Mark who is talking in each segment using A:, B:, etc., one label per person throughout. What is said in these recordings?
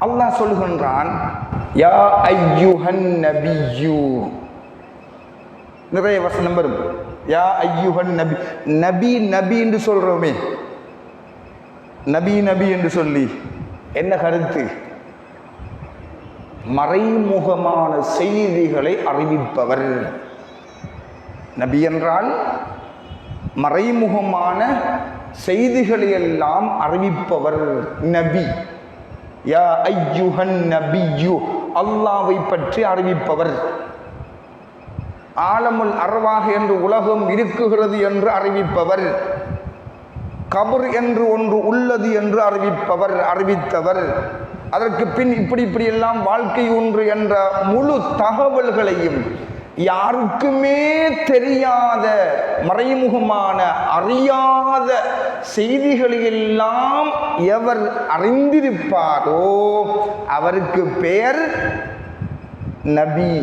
A: அல்லாஹ் சொல்லுகின்றான் யா ஐயுஹன் நபியு. நிறைய வசனம் வரும். யா ஐயுஹன் நபி நபி நபி என்று சொல்றோமே. நபி நபி என்று சொல்லி. என்ன கருத்து? மறைமுகமான செய்திகளை அறிவிப்பவர். நபி என்றால் மறைமுகமான செய்திகளை எல்லாம் அறிவிப்பவர். நபி. யா ஐயுஹன் நபியு. அல்லாவை பற்றி அறிவிப்பவர். ஆலமுல் அர்வாக என்று உலகம் இருக்குகிறது என்று அறிவிப்பவர். கபர் என்று ஒன்று உள்ளது என்று அறிவிப்பவர் அறிவித்தவர். அதற்கு பின் இப்படி இப்படி எல்லாம் வாழ்க்கை ஒன்று என்ற முழு தகவல்களையும் யாருக்குமே தெரியாத மறைமுகமான அறியாத செய்திகளையெல்லாம் எவர் அறிந்திருப்பாரோ அவருக்கு பெயர் நபி.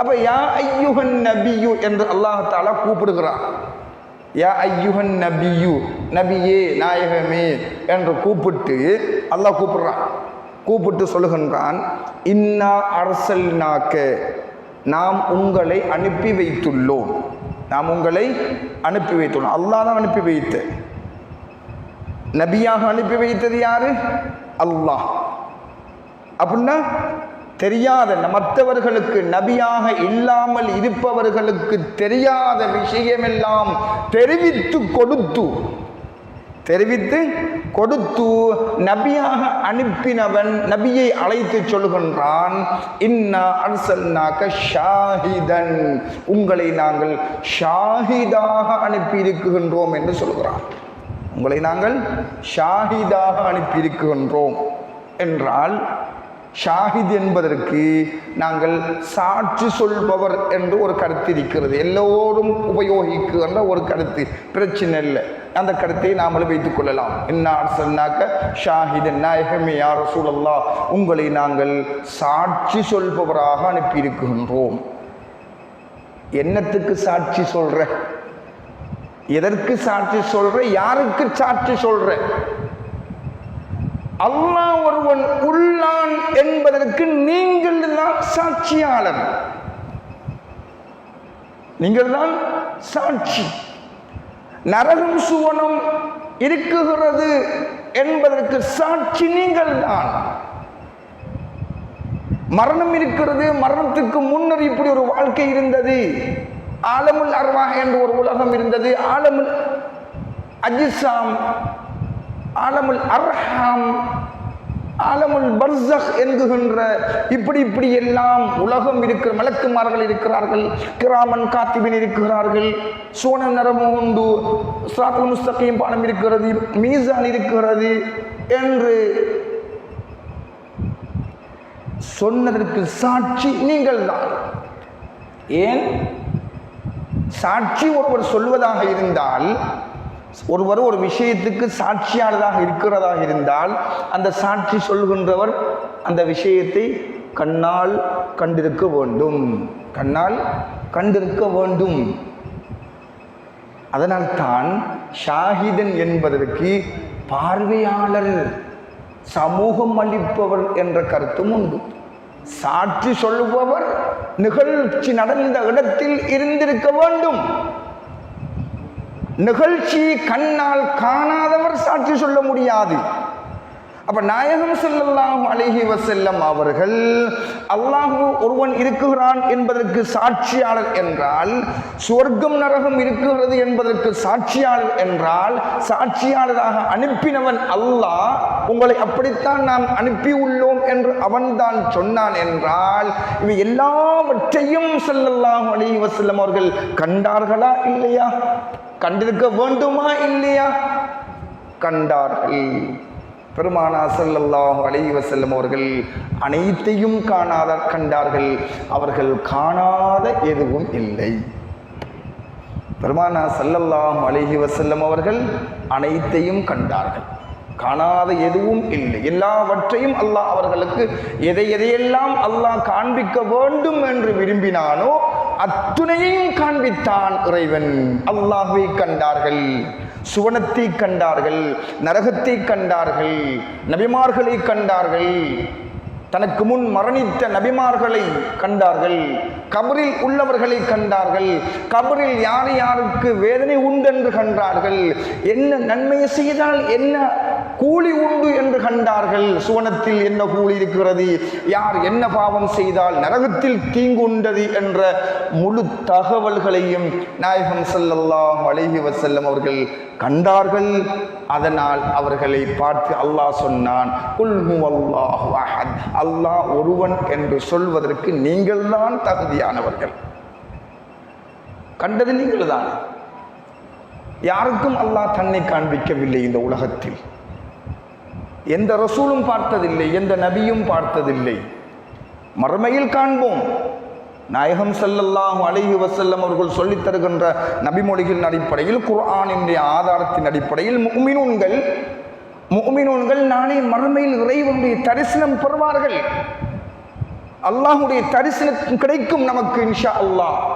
A: அப்ப யா ஐயுகன் நபியு என்று அல்லாஹாலா கூப்பிடுகிறான். யா ஐயுகன் நபியு நபியே நாயகமே என்று கூப்பிட்டு அல்லாஹ் கூப்பிடுறான். கூப்பிட்டு சொல்லுகின்றான் இன்னா அரசல்னாக்க நாம் உங்களை அனுப்பி வைத்துள்ளோம். நாம் உங்களை அனுப்பி வைத்துள்ளோம். அல்லாஹ் தான் அனுப்பி வைத்த. நபியாக அனுப்பி வைத்தது யாரு? அல்லாஹ். அப்படின்னா தெரியாத மற்றவர்களுக்கு நபியாக இல்லாமல் இருப்பவர்களுக்கு தெரியாத விஷயமெல்லாம் தெரிவித்து கொடுத்து தெரிவித்து கொடுத்து நபியாக அனுப்பினவன் நபியை அழைத்து சொல்கின்றான் இன்னா அரசல்னாக்க ஷாஹிதன். உங்களை நாங்கள் ஷாஹிதாக அனுப்பியிருக்கின்றோம் என்று சொல்கிறான். உங்களை நாங்கள் ஷாஹிதாக அனுப்பி இருக்கின்றோம் என்றால் ஷாஹித் என்பதற்கு நாங்கள் சாட்சி சொல்பவர் என்று ஒரு கருத்து இருக்கிறது. எல்லோரும் உபயோகிக்கின்ற ஒரு கருத்து. பிரச்சனை இல்லை. அந்த கருத்தை நாமளும் வைத்துக் கொள்ளலாம். என்ன சொன்னாக்க ஷாஹிதன் நாயகமே யார் சூழல்லா உங்களை நாங்கள் சாட்சி சொல்பவராக அனுப்பியிருக்கின்றோம். என்னத்துக்கு சாட்சி சொல்ற? எதற்கு சாட்சி சொல்ற? யாருக்கு சாட்சி சொல்ற? அல்லாஹ் ஒருவன் உள்ளான் என்பதற்கு நீங்கள் தான் சாட்சியாளர். நீங்கள் தான் சாட்சி. நரகம் சுவனம் இருக்குகிறது என்பதற்கு சாட்சி நீங்கள் தான் மரணம் இருக்கிறது மரணத்துக்கு முன்னர் இப்படி ஒரு வாழ்க்கை இருந்தது. ஆலமுல் அர்வாக என்று ஒரு உலகம் இருந்தது. ஆலமுல் அஜிசாம் ஆலமுல் அர்ஹாம் ஆலமுல் பர்சக் என்கின்ற இப்படி இப்படி எல்லாம் உலகம் இருக்கிற மலக்குமார்கள் இருக்கிறார்கள் கிராமன் காத்திபின் இருக்கிறார்கள் சோன நரமும் உண்டு சாத்தல் முஸ்தகையும் பாடம் இருக்கிறது மீசான் இருக்கிறது என்று சொன்னதற்கு சாட்சி நீங்கள் தான் ஏன்? சாட்சி ஒருவர் சொல்வதாக இருந்தால் ஒருவர் ஒரு விஷயத்துக்கு சாட்சியாளராக இருக்கிறதாக இருந்தால் அந்த சாட்சி சொல்கின்றவர் அந்த விஷயத்தை கண்ணால் கண்டிருக்க வேண்டும். கண்ணால் கண்டிருக்க வேண்டும். அதனால்தான் ஷாஹிதன் என்பதற்கு பார்வையாளர் சமூகம் அளிப்பவர் என்ற கருத்தும் உண்டு. சாட்சி சொல்லுபவர் நிகழ்ச்சி நடந்த இடத்தில் இருந்திருக்க வேண்டும். நிகழ்ச்சி கண்ணால் காணாதவர் சாட்சி சொல்ல முடியாது. அப்ப நாயகம் ஸல்லல்லாஹு அழகி வசல்லம் அவர்கள் அல்லாஹு ஒருவன் இருக்குகிறான் என்பதற்கு சாட்சியாளர் என்றால் சுவர்க்கம் நரகம் இருக்கிறது என்பதற்கு சாட்சியாளர் என்றால் சாட்சியாளராக அனுப்பினவன் அல்லாஹ் உங்களை அப்படித்தான் நாம் அனுப்பி உள்ளோம் என்று அவன்தான் சொன்னான் என்றால் இவை எல்லாவற்றையும் ஸல்லல்லாஹு அழகி வசல்லம் அவர்கள் கண்டார்களா இல்லையா? கண்டிருக்க வேண்டுமா இல்லையா? கண்டார்கள். பெருமானா செல்லல்லாம் வளைவ செல்லும் அவர்கள் அனைத்தையும் காணாத கண்டார்கள். அவர்கள் காணாத எதுவும் இல்லை. பெருமானா செல்லல்லாம் அலைஹி வசல்லம் அவர்கள் அனைத்தையும் கண்டார்கள். காணாத எதுவும் இல்லை. எல்லாவற்றையும் அல்லாஹ் அவர்களுக்கு எதை எதையெல்லாம் அல்லாஹ் காண்பிக்க வேண்டும் என்று விரும்பினானோ அத்துணையையும் காண்பித்தான் இறைவன். அல்லாஹை கண்டார்கள் சுவனத்தை கண்டார்கள் நரகத்தை கண்டார்கள் நபிமார்களை கண்டார்கள். தனக்கு முன் மரணித்த நபிமார்களை கண்டார்கள். கபரில் உள்ளவர்களை கண்டார்கள். கபரில் யார் யாருக்கு வேதனை உண்டென்று கண்டார்கள். என்ன நன்மையை செய்தால் என்ன கூலி உண்டு என்று கண்டார்கள். சுவனத்தில் என்ன கூலி இருக்கிறது? யார் என்ன பாவம் செய்தால் நரகத்தில் தீங்குண்டது என்ற முழு தகவல்களையும் நாயகம் செல்லல்லா அலைஹி வசல்லம் அவர்கள் கண்டார்கள். அதனால் அவர்களை பார்த்து அல்லாஹ் சொன்னான் அல்லாஹ் ஒருவன் என்று சொல்வதற்கு நீங்கள்தான் தகுதியானவர்கள். கண்டது நீங்கள்தான்? யாருக்கும் அல்லாஹ் தன்னை காண்பிக்கவில்லை இந்த உலகத்தில். எந்த ரசூலும் பார்த்ததில்லை எந்த நபியும் பார்த்ததில்லை. மறுமையில் காண்போம். நாயகம் செல்லல்லாம் அழகி வசல்லம் அவர்கள் சொல்லித் தருகின்ற நபிமொழிகளின் அடிப்படையில் குர்ஆனினுடைய ஆதாரத்தின் அடிப்படையில் முஃமினூன்கள் முஃமினூன்கள் நாளை மறுமையில் இறைவனுடைய தரிசனம் பெறுவார்கள். அல்லாஹுடைய தரிசனம் கிடைக்கும் நமக்கு இன்ஷா அல்லாஹ்.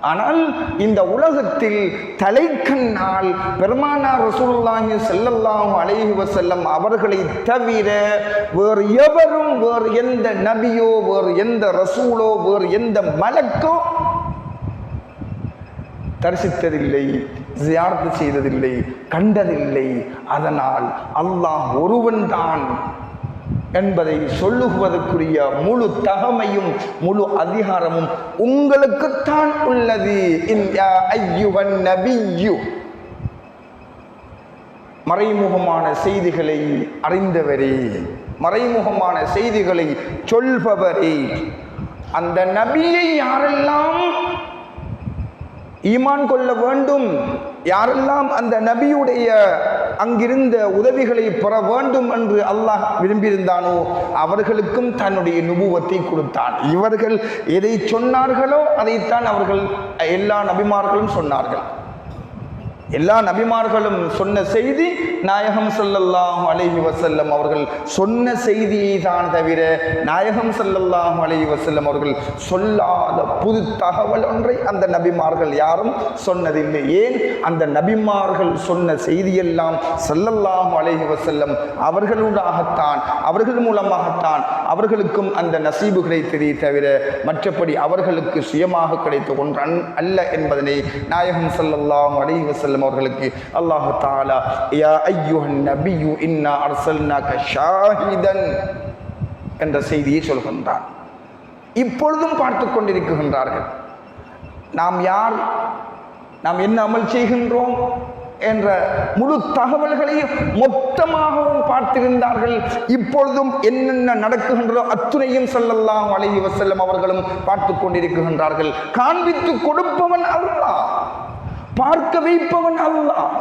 A: ஆனால் இந்த உலகத்தில் தலைக்கண்ணால் பெருமானார் ரசூலுல்லாஹி செல்லல்லாம் அலைஹி வஸல்லம் அவர்களை தவிர வேறு எவரும் வேறு எந்த நபியோ வேறு எந்த ரசூலோ வேறு எந்த மலக்கோ தரிசித்ததில்லை ஜியார்த்து செய்ததில்லை கண்டதில்லை. அதனால் அல்லாஹ் ஒருவன்தான் என்பதை சொல்லுவதற்குரிய முழு தகமையும் முழு அதிகாரமும் உங்களுக்குத்தான் உள்ளது. ஐயுவன் நபியு. மறைமுகமான செய்திகளை அறிந்தவரே. மறைமுகமான செய்திகளை சொல்பவரே. அந்த நபியை யாரெல்லாம் ஈமான் கொள்ள வேண்டும்? யாரெல்லாம் அந்த நபியுடைய அங்கிருந்த உதவிகளை பெற வேண்டும் என்று அல்லாஹ் விரும்பியிருந்தானோ அவர்களுக்கும் தன்னுடைய நுபுவத்தை கொடுத்தான். இவர்கள் எதை சொன்னார்களோ அதைத்தான் அவர்கள் எல்லா நபிமார்களும் சொன்னார்கள். எல்லா நபிமார்களும் சொன்ன செய்தி நாயகம் ஸல்லல்லாஹு அலைஹி வசல்லம் அவர்கள் சொன்ன செய்தியை தான் தவிர நாயகம் ஸல்லல்லாஹு அலைஹி வசல்லம் அவர்கள் சொல்லாத புது தகவல் ஒன்றை அந்த நபிமார்கள் யாரும் சொன்னதில்லை. ஏன்? அந்த நபிமார்கள் சொன்ன செய்தியெல்லாம் ஸல்லல்லாஹு அலைஹி வசல்லம் அவர்களூடாகத்தான் அவர்கள் மூலமாகத்தான் அவர்களுக்கும் அந்த நசீபு கிடைத்ததே தவிர மற்றபடி அவர்களுக்கு சுயமாக கிடைத்த ஒன்று அன்- அல்ல என்பதனை நாயகம் ஸல்லல்லாஹு அலைஹி வசல்லம் அவர்களுக்கு அல்லாஹ் தாலா யா ஐயுஹன் நபியு இன்னா அர்சல்னாக ஷாஹிதன் என்ற செய்தியை சொல்கின்றான். இப்பொழுதும் பார்த்து கொண்டிருக்கின்றார்கள். நாம் யார்? நாம் என்ன அமல் செய்கின்றோம்? என்ற முழு தகவல்களையும் மொத்தமாகவும் பார்த்திருந்தார்கள். இப்பொழுதும் என்னென்ன நடக்குகின்றதோ அத்துணையும் செல்லலாம் அலைஹி வஸல்லம் அவர்களும் பார்த்து கொண்டிருக்கின்றார்கள். காண்பித்து கொடுப்பவன் அல்லாஹ். பார்க்க வைப்பவன் அல்லாஹ்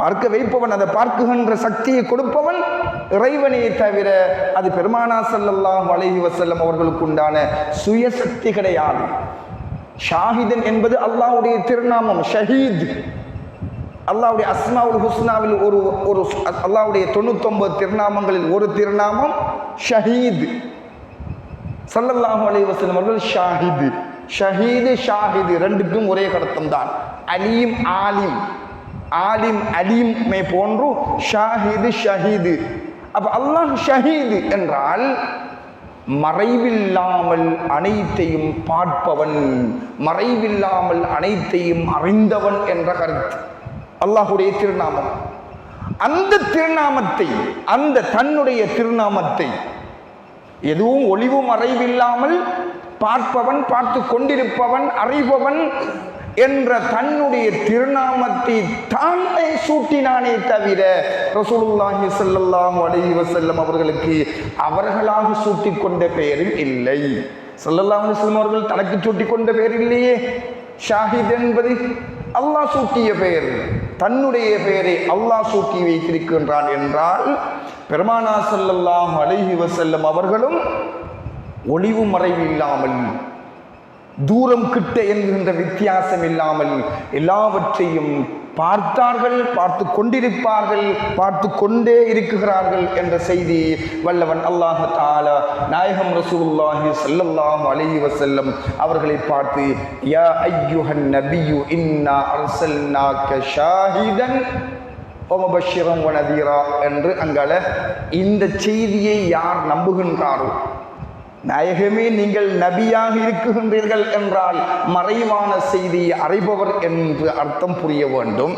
A: பார்க்க வைப்பவன் அதை பார்க்குகின்ற சக்தியை கொடுப்பவன் இறைவனையை தவிர அது பெருமானா செல்லல்லாம் வளைவி வசல்லம் அவர்களுக்கு உண்டான சுயசக்தி கிடையாது. ஷாஹிதன் என்பது அல்லாஹுடைய திருநாமம் ஷஹீத். அல்லாவுடைய அஸ்மாவுல் ஹுஸ்னாவில் ஒரு ஒரு அல்லாவுடைய தொண்ணூத்தொன்பது திருநாமங்களில் ஒரு திருநாமம் ஷஹீத். சல்லல்லாஹு அலைஹி அவர்கள் ஷாஹிது. ஷஹீது ஷாஹிது ரெண்டுக்கும் ஒரே கடத்தம் தான் அலீம் ஆலிம். ஆலிம் அலீமை போன்று ஷாஹிது ஷஹீது. அப்போ அல்லாஹ் ஷஹீது என்றால் மறைவில்லாமல் அனைத்தையும் பார்ப்பவன் மறைவில்லாமல் அனைத்தையும் அறிந்தவன் என்ற கருத்து. அல்லாஹுடைய திருநாமம். அந்த திருநாமத்தை அந்த தன்னுடைய திருநாமத்தை எதுவும் ஒளிவு மறைவில்லாமல் பார்ப்பவன் பார்த்து கொண்டிருப்பவன் அறிபவன் என்ற தன்னுடைய திருநாமத்தை தானே சூட்டினானே தவிர ரசூலுல்லாஹி ஸல்லல்லாஹு அலைஹி வசல்லம் அவர்களுக்கு அவர்களாக சூட்டிக் கொண்ட பெயரில் இல்லை. ஸல்லல்லாஹு அலைஹி அவர்கள் தனக்கு சூட்டிக் கொண்ட பெயர் இல்லையே. ஷாஹித் என்பது அல்லாஹ் சூட்டிய பெயர். தன்னுடைய பெயரை அல்லாஹ் சூட்டி வைத்திருக்கின்றான் என்றால் பெருமானா ஸல்லல்லாஹு அலைஹி வசல்லம் அவர்களும் ஒளிவு மறைவு இல்லாமல் தூரம் கிட்ட என்கின்ற வித்தியாசம் இல்லாமல் எல்லாவற்றையும் பார்த்தார்கள் பார்த்து கொண்டிருப்பார்கள் பார்த்து கொண்டே இருக்குகிறார்கள் என்ற செய்தி வல்லவன் அல்லாஹ் தாலா நாயகம் ரசூல்லாஹி சல்லல்லாஹு அலைஹி வஸல்லம் அவர்களை பார்த்து யா ஐயுஹன் நபியு இன்னா அர்சல்னாக ஷாஹிதன் ஒமபஷிரம் வனதீரா என்று அங்கால இந்த செய்தியை யார் நம்புகின்றாரோ நாயகமே நீங்கள் நபியாக இருக்குகின்றீர்கள் என்றால் மறைவான செய்தியை அறிபவர் என்று அர்த்தம் புரிய வேண்டும்.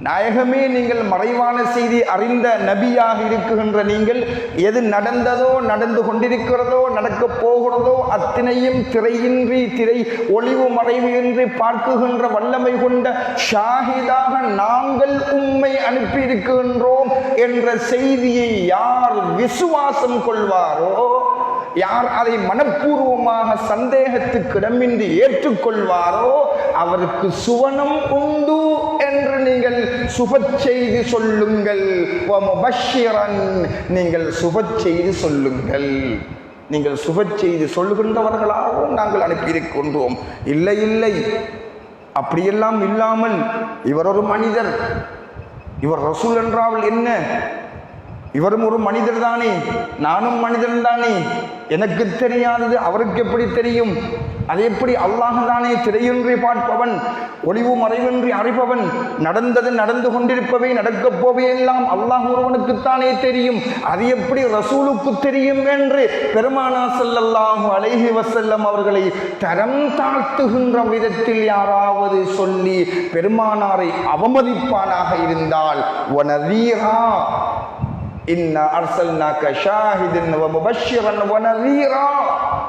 A: நாயகமே நீங்கள் மறைவான செய்தி அறிந்த நபியாக இருக்குகின்ற நீங்கள் எது நடந்ததோ நடந்து கொண்டிருக்கிறதோ நடக்கப் போகிறதோ அத்தனையும் திரையின்றி திரை ஒளிவு மறைவு என்று பார்க்குகின்ற வல்லமை கொண்ட ஷாஹிதாக நாங்கள் உண்மை அனுப்பியிருக்கின்றோம் என்ற செய்தியை யார் விசுவாசம் கொள்வாரோ யார் அதை மனப்பூர்வமாக சந்தேகத்துக்கிடமின்றி ஏற்றுக்கொள்வாரோ அவருக்கு சுவனம் உண்டு என்று நீங்கள் சுப செய்தி சொல்லுங்கள். நீங்கள் சுப செய்தி சொல்லுங்கள். நீங்கள் சுப செய்தி சொல்லுகின்றவர்களாகவும் நாங்கள் அனுப்பியிருக்கின்றோம். இல்லை இல்லை. அப்படியெல்லாம் இல்லாமல் இவர் ஒரு மனிதர். இவர் ரசூல் என்றால் என்ன? இவரும் ஒரு மனிதர் தானே? நானும் மனிதன் தானே? எனக்கு தெரியாதது அவருக்கு எப்படி தெரியும்? அது எப்படி அல்லாஹ் தானே திரையின்றி பார்ப்பவன்? ஒளிவு மறைவின்றி அறிபவன்? நடந்தது நடந்து கொண்டிருப்பவை நடக்கப் போவையெல்லாம் அல்லாஹ் ஒருவனுக்குத்தானே தெரியும். அது எப்படி ரசூலுக்கு தெரியும் என்று பெருமானா செல்லல்லாஹு அலைஹி வசல்லம் அவர்களை தரம் தாழ்த்துகின்ற விதத்தில் யாராவது சொல்லி பெருமானாரை அவமதிப்பானாக இருந்தால் வனதீரா இன்னா அர்சல்னாக்க ஷாஹிதின் வ முபஷ்ஷிரன் வ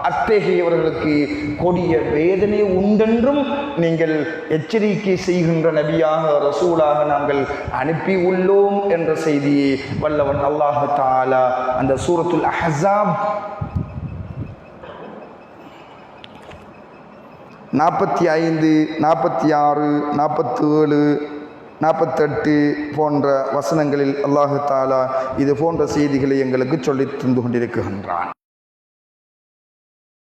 A: அத்தகையவர்களுக்கு கொடிய வேதனை உண்டென்றும் நீங்கள் எச்சரிக்கை செய்கின்ற நபியாக ரசூலாக நாங்கள் அனுப்பி உள்ளோம் என்ற செய்தியை வல்லவன் அல்லாஹு தாலா அந்த சூரத்துல் அஹஸாப் நாற்பத்தி ஐந்து நாற்பத்தி ஆறு நாற்பத்தி ஏழு நாற்பத்தெட்டு போன்ற வசனங்களில் அல்லாஹு தாலா இது போன்ற செய்திகளை எங்களுக்கு சொல்லித் தந்து கொண்டிருக்கின்றான்.